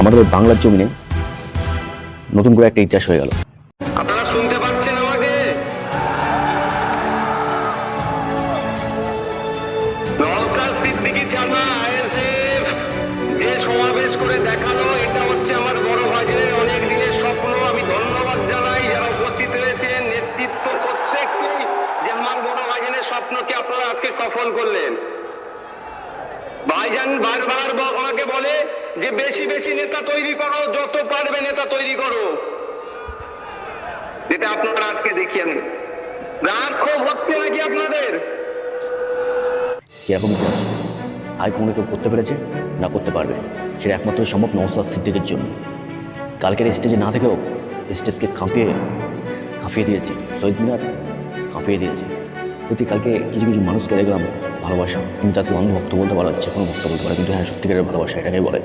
আমাদের বাংলার জমিনে নতুন করে একটা ইতিহাস হয়ে গেল। আপনারা শুনতে পাচ্ছেন আমাকে? জানা যে সমাবেশ করে এটা হচ্ছে আমার বড় অনেক দিনের স্বপ্ন। আমি ধন্যবাদ জানাই উপস্থিত নেতৃত্ব যে বড় স্বপ্নকে আপনারা আজকে সফল করলেন। ভাইজান বারবার আমাকে বলে যে বেশি বেশি নেতা তৈরি করো, যত পারবে নেতা তৈরি করো। যেটা আপনারা আজকে দেখিয়ে নেন রাগ ক্ষোভ হচ্ছে নাকি আপনাদের? এরকম আয় কোনো কেউ করতে পেরেছে? না করতে পারবে। সেটা একমাত্র সম্ভব নওসাদ সিদ্দিকের জন্য। কালকের স্টেজে না থেকেও স্টেজকে কাঁপিয়ে কাঁপিয়ে দিয়েছে। শহীদ মিনার কাঁপিয়ে দিয়েছে। সত্যি কালকে কিছু কিছু মানুষকে দেখলাম ভালোবাসা। কিন্তু তাকে অন্ধভক্ত বলতে পারা যাচ্ছে, কোনো ভক্ত বলতে পারে কিন্তু হ্যাঁ সত্যিকারের ভালোবাসা এটাকে বলে।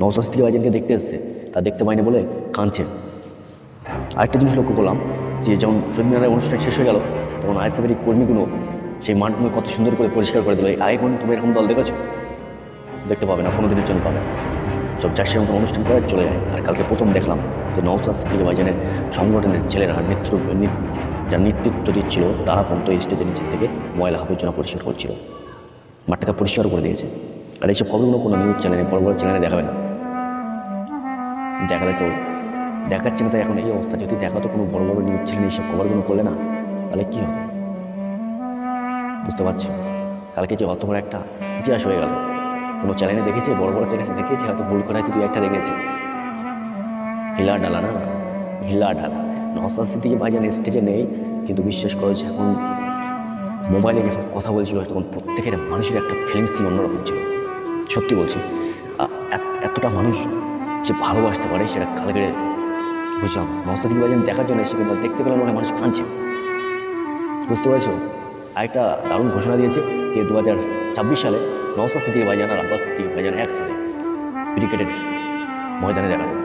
নওসাদ সিদ্দিক ভাইজানকে দেখতে এসছে, তা দেখতে পাইনি বলে কাঁদছে। আরেকটা জিনিস লক্ষ্য করলাম, যে যেমন শহীদ অনুষ্ঠান শেষ হয়ে গেল, তখন আইএসএফের এই কর্মীগুলো সেই মাঠগুলো কত সুন্দর করে পরিষ্কার করে দিল। এই আইকন তুমি এরকম দল দেখেছ? দেখতে পাবে না কোনো দিনের জন্য পাবে না। সব চারশের মতো অনুষ্ঠান করে চলে যায়। আর কালকে প্রথম দেখলাম যে নওসাদ সিদ্দিক ভাইজানের সংগঠনের ছেলেরা নেতৃত্ব নি- যারা নেতৃত্ব দিচ্ছিল তারা পর্যন্ত এই স্টেজের নিচের থেকে ময়লা আবর্জনা পরিষ্কার করছিল। মাঠটাকে পরিষ্কার করে দিয়েছে। আর এইসব খবরগুলো কোনো নিউজ চ্যানেলে বড় বড় চ্যানেলে দেখাবে না। দেখালে তো দেখাচ্ছে না, তাই এখন এই অবস্থা। যদি দেখাতো কোনো বড় বড় নিউজ চ্যানেলে এইসব খবরগুলো করলে না, তাহলে কী হবে? বুঝতে পারছি। কালকে যে অত বড় একটা ইতিহাস হয়ে গেল। কোনো চ্যানেলে দেখেছে, বড় বড় চ্যানেলে দেখেছে, হয়তো ভুল করে হয়তো দু একটা দেখেছে। হিলা ডালা না, হিলা ডালা। নসাদ সিদ্দিকি ভাইজান স্টেজে নেই, কিন্তু বিশ্বাস করো যে এখন মোবাইলে যখন কথা বলছিল তখন প্রত্যেকের মানুষের একটা ফিলিংস ছিল, অন্যরকম ছিল। সত্যি বলছি এত- এতটা মানুষ যে ভালোবাসতে পারে সেটা কালকে বুঝলাম। নসাদ ভাইজান দেখার জন্য এসে কিন্তু দেখতে পেলাম অনেক মানুষ কাঁদছে। বুঝতে পেরেছ? আরেকটা দারুণ ঘোষণা দিয়েছে যে দু ছাব্বিশ সালে নওসাদ সিদ্দিক ভাইজান আর আব্বাস সিদ্দিক ভাইজান একসাথে ক্রিকেটের ময়দানে দেখা যাবে।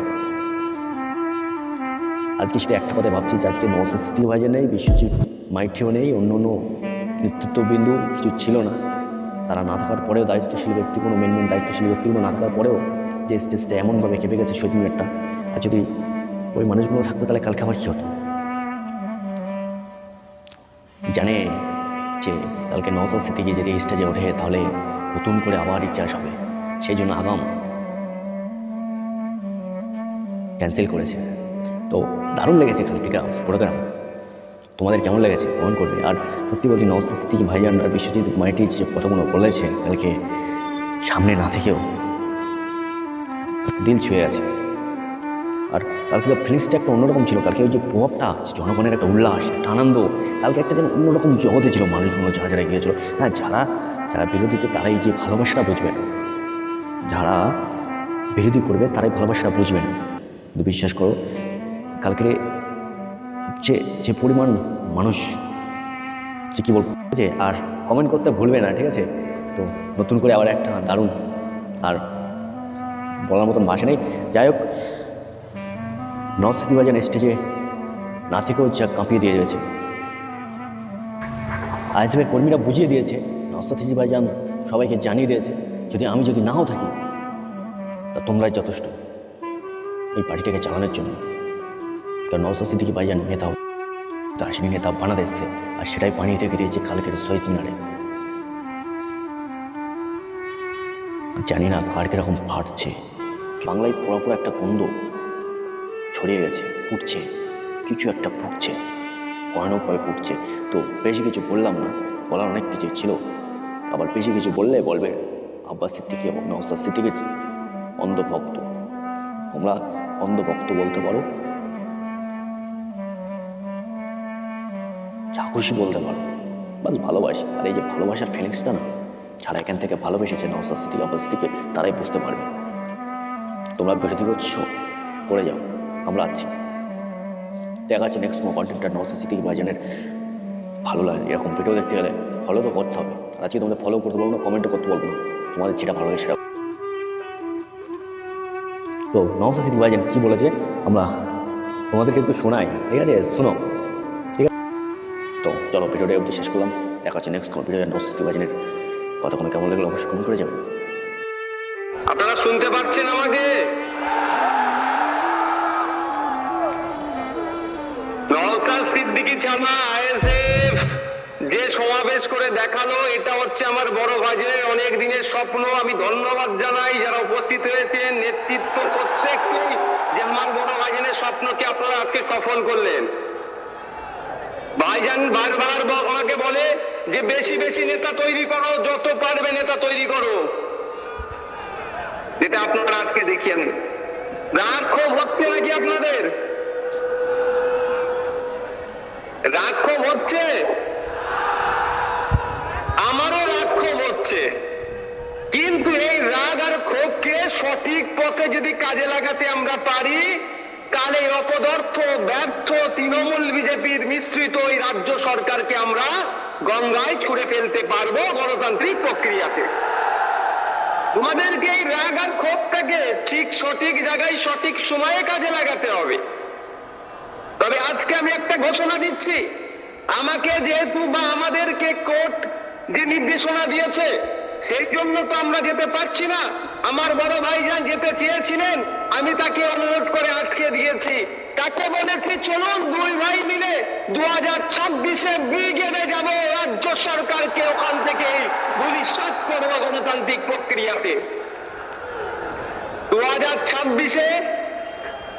আজকে সেটা একটা কথা ভাবছি যে আজকে নওসাদ সিদ্দিক ভাইজান নেই, বিশ্বজিৎ মাইঠিও নেই, অন্য অন্য নেতৃত্ববিন্দু কিছু ছিল না। তারা না থাকার পরেও দায়িত্বশীল ব্যক্তি কোনো মেন মেন দায়িত্বশীল ব্যক্তিগুলো না থাকার পরেও যে স্টেজটা এমনভাবে কেঁপে গেছে মিনারটা আর যদি ওই মানুষগুলো থাকতো তাহলে কালকে আবার কী হতো? জানে যে কালকে নওসাদ সিদ্দিকি যদি স্টেজে ওঠে, তাহলে নতুন করে আবার ইতিহাস হবে। সেই জন্য আগাম ক্যান্সেল করেছে। তো দারুণ লেগেছে কালকে প্রোগ্রাম তোমাদের কেমন লেগেছে? কমেন্ট করবে। আর সত্যি বলছি নওসাদ সিদ্দিকি ভাইজান আর বিশ্বজিৎ মাইটি যে কথাগুলো বলেছে, কালকে সামনে না থেকেও দিল ছুঁয়ে গেছে আর কালকে ফিলিংসটা একটা অন্যরকম ছিল। কালকে ওই যে প্রভাবটা, জনগণের একটা উল্লাস, একটা আনন্দ, কালকে একটা যেন অন্যরকম জগতে ছিল মানুষগুলো যারা যারা গিয়েছিল। হ্যাঁ যারা যারা বিরোধীতে তারাই যে ভালোবাসাটা বুঝবে না যারা বিরোধী করবে, তারাই ভালোবাসাটা বুঝবে না কিন্তু বিশ্বাস করো কালকে যে যে পরিমাণ মানুষ, যে কী বলব, যে আর কমেন্ট করতে ভুলবে না, ঠিক আছে? তো নতুন করে আবার একটা দারুণ আর বলার মতন ভাষা নেই। যাই হোক নরসিটি বাজান স্টেজে না থেকেও যা কাঁপিয়ে দিয়ে দিয়েছে। আইএসএফের কর্মীরা বুঝিয়ে দিয়েছে নরসিটি বাজান সবাইকে জানিয়ে দিয়েছে, যদি আমি যদি নাও থাকি, তা তোমরাই যথেষ্ট। এই পার্টিটাকে চালানোর জন্য। কারণ নওসাদ সিদ্দিকি ভাইজান নেতা দার্শনিক নেতা বানাতে এসছে, আর সেটাই বানিয়ে রেখে দিয়েছে কালকের শহীদ মিনারে। জানি না কার কীরকম ফাটছে। বাংলায় পুরোপুরো একটা গন্ধ। ছড়িয়ে গেছে ফুটছে কিছু একটা ফুটছে ভয়ানকভাবে ফুটছে তো বেশি কিছু বললাম না, বলার অনেক কিছু ছিল। আবার বেশি কিছু বললে বলবে, আব্বাস সিদ্দিকি এবং নওসাদ সিদ্দিকি অন্ধভক্ত। তোমরা অন্ধভক্ত বলতে পারো। যা খুশি বলতে পারো। বাস ভালোবাসি। আর এই যে ভালোবাসার ফিলিংসটা না, যারা এখান থেকে ভালোবেসেছে নওসাদ সিদ্দিক, আব্বাস সিদ্দিকে, তারাই বুঝতে পারবে। তোমরা বিরোধী করছ করে যাও। আমরা আছি। দেখা যাচ্ছে নেক্সট কোনো কন্টেন্টটা নওসাদ সিদ্দিক ভাইজানের ভালো লাগে। এরকম ভিডিও দেখতে গেলে ফলো তো করতে হবে। আজকে তোমাদের ফলো করতে বলব না কমেন্টও করতে বলব না। তোমাদের যেটা ভালো লাগে সেটা তো নওসাদ সিটি ভাইজান কী বলেছে? আমরা তোমাদেরকে একটু শোনাই। ঠিক আছে? শোনো। ঠিক আছে? তো চলো ভিডিওটা অবধি শেষ করলাম। দেখা হচ্ছে নেক্সট কোনো ভিডিও নওসাদ সিদ্দিক ভাইজানের কোনো কেমন লাগল অবশ্যই কমেন্ট করে যাবেন আপনারা শুনতে পাচ্ছেন আমাকে? যে সমাবেশ করে দেখাল, এটা হচ্ছে আমার বড় ভাইদের অনেক দিনের স্বপ্ন। আমি ধন্যবাদ জানাই যারা উপস্থিত হয়েছেন, নেতৃত্ব প্রত্যেককেই যে আমার বড় ভাইজানের স্বপ্নকে আপনারা আজকে সফল করলেন। ভাইজান বারবার আমাকে বলে যে বেশি বেশি নেতা তৈরি করো, যত পারবে নেতা তৈরি করো। যেটা আপনারা আজকে দেখিয়েন রাগ ক্ষোভ হচ্ছে নাকি আপনাদের? রাগ ক্ষোভ হচ্ছে। আমারও রাগ ক্ষোভ হচ্ছে। কিন্তু এই রাগ আর ক্ষোভকে সঠিক পথে যদি কাজে লাগাতে আমরা পারি, তাহলে অপদার্থ, ব্যর্থ তৃণমূল বিজেপির মিশ্রিত ওই রাজ্য সরকারকে আমরা গঙ্গায় ছুড়ে ফেলতে পারব গণতান্ত্রিক প্রক্রিয়াতে। তোমাদেরকে এই রাগ আর ক্ষোভটাকে ঠিক সঠিক জায়গায় সঠিক সময়ে কাজে লাগাতে হবে। তবে আজকে আমি একটা ঘোষণা দিচ্ছি। আমাকে যেহেতু বা আমাদেরকে কোর্ট যে নির্দেশনা দিয়েছে, সেই জন্য তো আমরা যেতে পারছি না। আমার বড় ভাইজান যেতে চেয়েছিলেন, আমি তাকে অনুরোধ করে আটকে দিয়েছি। তাকে বলেছি, চলুন দুই ভাই মিলে দু হাজার ছাব্বিশে ব্রিগেডে যাব। রাজ্য সরকারকে ওখান থেকে ভবিষ্যৎ করব গণতান্ত্রিক প্রক্রিয়াতে। দু হাজার ছাব্বিশে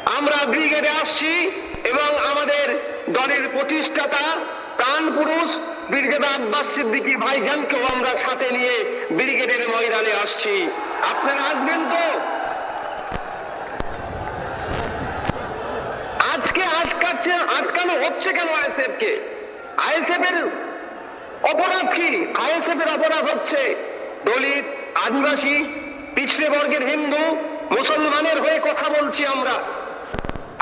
আমরা ব্রিগেডে আসছি এবং আমাদের দলের প্রতিষ্ঠাতা প্রাণ পুরুষ বীরজাদা আব্বাস সিদ্দিকী ভাইজানকেও আমরা সাথে নিয়ে ব্রিগেডের ময়দানে আসছি। আপনারা আসবেন তো? আজকে আটকাচ্ছে, আটকানো হচ্ছে কেন আইএসএফ কে আইএসএফ এর অপরাধ কি? আইএসএফ এর অপরাধ হচ্ছে দলিত, আদিবাসী, পিছড়ে বর্গের হিন্দু, মুসলমানের হয়ে কথা বলছি আমরা।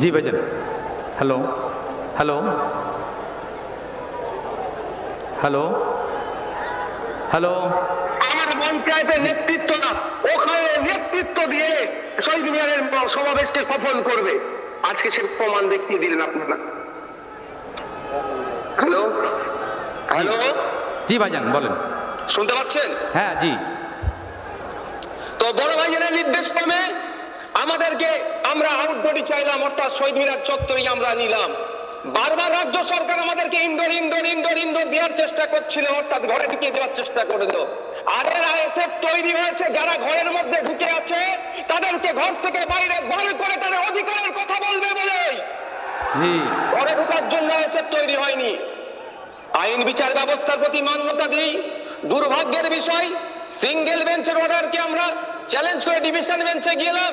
জি ভাইজান। হ্যালো। হ্যালো। হ্যালো। হ্যালো। আমার পঞ্চায়েতের নেতৃত্ব না ওখানে নেতৃত্ব দিয়ে শহীদ মিনারের সমাবেশকে সফল করবে। আজকে সে প্রমাণ দেখিয়ে দিলেন আপনারা। হ্যালো। হ্যালো। জি। ভাইজান বলেন। শুনতে পাচ্ছেন? হ্যাঁ জি। তো বড় ভাইজানের নির্দেশ ক্রমে আমাদেরকে আমরা আউটডোরই চাইলাম অর্থাৎ শহীদ মিনার চত্বরই আমরা নিলাম। বারবার রাজ্য সরকার আমাদেরকে ইনডোর ইনডোর ইনডোর ইনডোর দেওয়ার চেষ্টা করছিল অর্থাৎ ঘরে ঢুকিয়ে দেওয়ার চেষ্টা করল আর এর আইএসএফ তৈরি হয়েছে যারা ঘরের মধ্যে ঢুকে আছে তাদেরকে ঘর থেকে বাইরে বার করে তাদের অধিকারের কথা বলবে বলেই ঘরে ঢোকার জন্য আইএসএফ তৈরি হয়নি। আইন বিচার ব্যবস্থার প্রতি মান্যতা দিই। দুর্ভাগ্যের বিষয় সিঙ্গেল বেঞ্চের অর্ডারকে আমরা চ্যালেঞ্জ করে ডিভিশন বেঞ্চে গেলাম।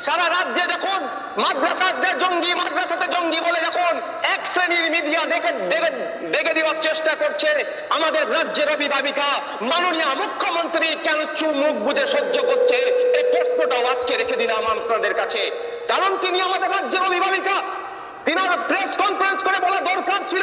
সারা রাজ্যে যখন মাদ্রাসাদের জঙ্গি, মাদ্রাসাতে জঙ্গি বলে যখন এক শ্রেণির মিডিয়া দেখে দেখে দেওয়ার চেষ্টা করছে, আমাদের রাজ্যের অভিভাবিকা, মাননীয় মুখ্যমন্ত্রী কেন চু মুখ বুঝে সহ্য করছে? এই প্রশ্নটাও আজকে রেখে দিলাম আপনাদের কাছে। কারণ তিনি আমাদের রাজ্যের অভিভাবিকা। তিনার প্রেস কনফারেন্স করে বলা দরকার ছিল।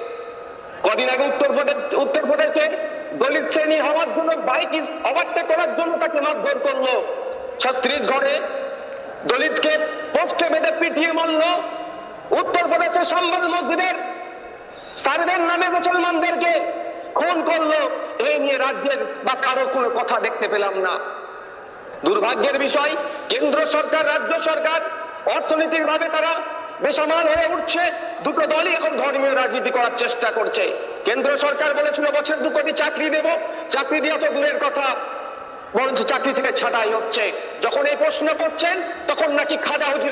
কদিন আগে উত্তরপ্রদেশ উত্তরপ্রদেশে দলিত শ্রেণি হওয়ার জন্য বাইক ওভারটেক করার জন্য তাকে মারধর করল। ছত্রিশগড়ে দলিতকে পোস্টে বেঁধে পিটিয়ে মারলো। উত্তরপ্রদেশের সম্বল মসজিদের সারদের নামে মুসলমানদেরকে খুন করল। এই নিয়ে রাজ্যের বা কারও কোনো কথা দেখতে পেলাম না। দুর্ভাগ্যের বিষয়, কেন্দ্র সরকার, রাজ্য সরকার অর্থনৈতিকভাবে তারা বেসামাল হয়ে উঠছে, দুটো দলই এখন ধর্মীয় রাজনীতি করার চেষ্টা করছে। কেন্দ্র সরকার বলেছিল, বছর দু কোটি চাকরি দেব। চাকরি দেওয়া তো দূরের কথা, বরঞ্চ চাকরি থেকে ছাটাই হচ্ছে। যখন এই প্রশ্ন করছেন, তখন নাকি খাজা হুজুর